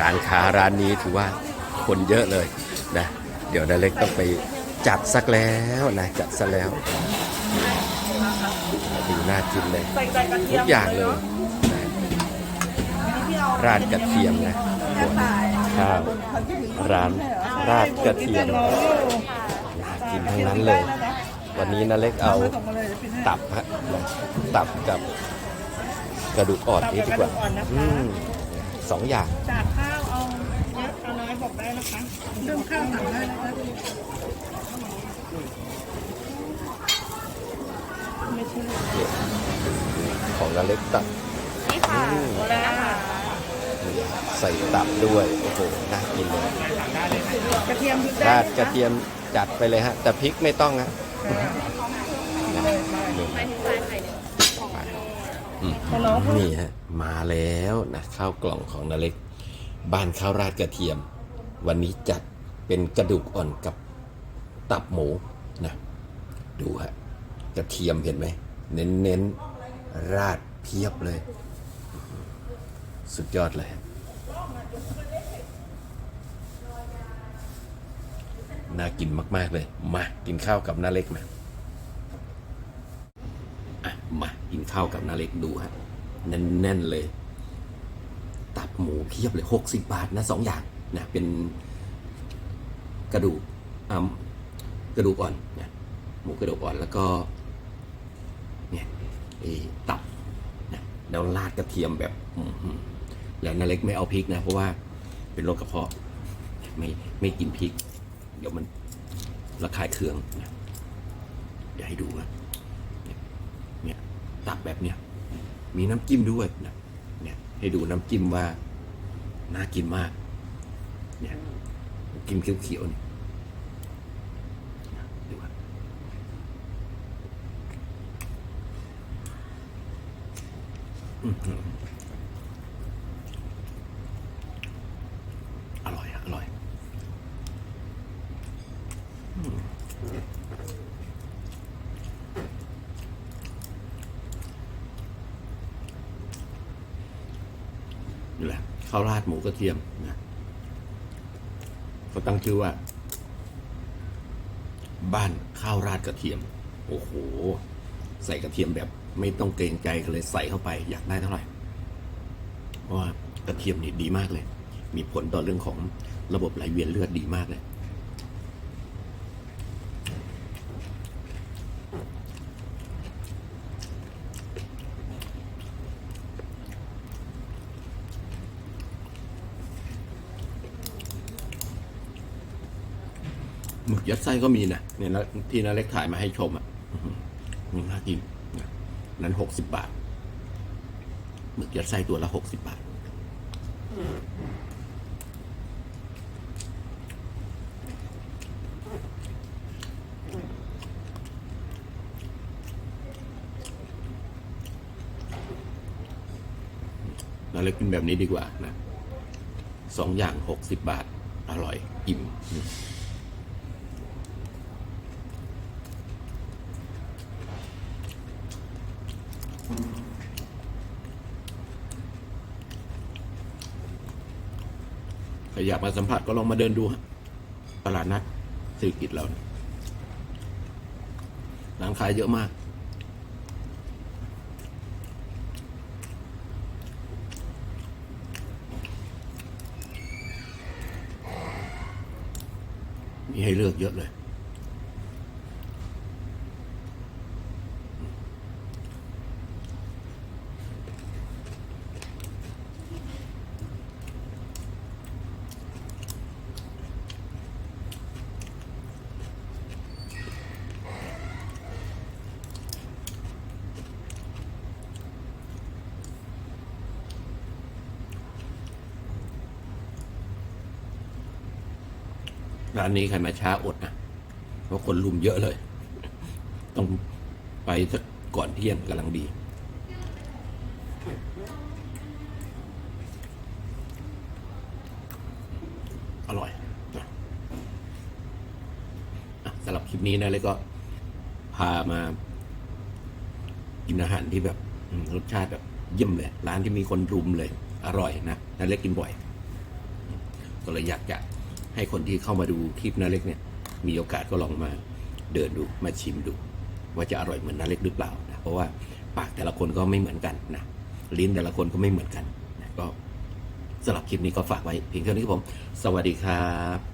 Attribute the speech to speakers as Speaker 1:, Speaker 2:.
Speaker 1: ร้านค้าร้านนี้ถือว่าคนเยอะเลยนะเดี๋ยวนาเล็กต้องไปจัดสักแล้วนะจัดซะแล้วดูน่ากินเลย
Speaker 2: ใส่ใจกระเที
Speaker 1: ทุ
Speaker 2: ย
Speaker 1: ก
Speaker 2: ม
Speaker 1: อย่างเลยนะราดกระเทียมนะข้าวร้านราดกระเทียมน่ากินทั้งนั้นเลย วันนี้นาเล็กเอาตับฮะนะตับกับกระดูกอ่อนนี้ดีกว่าอืมสองอย่าง
Speaker 2: บอกได้นะคะเรื่องข้าวสั่งได้นะคะไม่ใช่
Speaker 1: ของนาเล็กตับ
Speaker 2: นี่ค่ะโอแล้วค่ะ
Speaker 1: ใส่ตับด้วย โอ้โห น่ากินเลย
Speaker 2: กระเทียมพริกได้
Speaker 1: ราดกระเทียมจัดไปเลยฮะ แต่พริกไม่ต้องฮะนะอืมนี่ฮะ มาแล้วนะข้าวกล่องของนาเล็ก บ้านข้าวราดกระเทียม วันนี้จัดเป็นกระดูกอ่อนกับตับหมูนะดูฮะกระเทียมเห็นไหม เน้นเน้นๆราดเพียบเลย สุดยอดเลยน่ากินมาก ๆ เลย มากินข้าวกับน้าเล็กมาอะมากินข้าวกับน้าเล็กดูฮะแน่น ๆ เลย ตับหมูเพียบเลยหกสิบบาทนะสองอย่าง นะเป็นกระดูกอ่ากระดูกอ่อนนะหมูกระดูกอ่อนแล้วก็เนี่ยตับนะแล้วราดกระเทียมแบบแล้วนาเล็กไม่เอาพริกนะ เพราะว่าเป็นโรคกระเพาะ ไม่ไม่กินพริก เดี๋ยวมันระคายเคืองนะเดี๋ยวให้ดูนะเนี่ยเนี่ยตับแบบเนี้ยมีน้ำจิ้มด้วยนะเนี่ยให้ดูน้ำจิ้มว่าน่ากินมาก เนี่ยกินเขียวๆเนี่ยดูครับอื้อหืออร่อยอะอร่อยนี่แหละข้าวราดหมูกระเทียมนะ เขาตั้งชื่อว่า บ้านข้าวราดกระเทียม โอ้โห ใส่กระเทียมแบบ ไม่ต้องเกรงใจกันเลยใส่เข้าไป อยากได้เท่าไหร่ เพราะว่ากระเทียมนี่ดีมากเลย มีผลต่อเรื่องของระบบไหลเวียนเลือดดีมากเลย หมึกยัดไส้ก็มีนะเนี่ยที่นาเล็กถ่ายมาให้ชมอะอื้อหือนี่น่ากินนะนั้นหกสิบบาทหมึกยัดไส้ตัวละหกสิบบาทนาเล็กกินแบบนี้ดีกว่านะสองอย่างหกสิบบาท อร่อย อิ่ม ใครอยากมาสัมผัสก็ลองมาเดินดูฮะตลาดนัดเศรษฐกิจเราเนี่ยร้านค้าเยอะมากมีให้เลือกเยอะเลย ร้านนี้ใครมาช้าอดนะเพราะคนลุมเยอะเลย ต้องไปสักก่อนเที่ยงกำลังดี อร่อยสำหรับคลิปนี้นะเลยก็พามา กินอาหารที่แบบรสชาติแบบเยี่ยมเลย ร้านที่มีคนรุมเลย อร่อยนะน่าเล็กกินบ่อย ก็เลยอยากจะ ให้คนที่เข้ามาดูคลิปนาเล็กเนี่ยมีโอกาสก็ลองมาเดินดูมาชิมดู ว่าจะอร่อยเหมือนนาเล็กหรือเปล่านะเพราะว่าปากแต่ละคนก็ไม่เหมือนกันนะลิ้นแต่ละคนก็ไม่เหมือนกันนะก็สำหรับคลิปนี้ก็ฝากไว้เพียงเท่านี้ครับผม สวัสดีครับ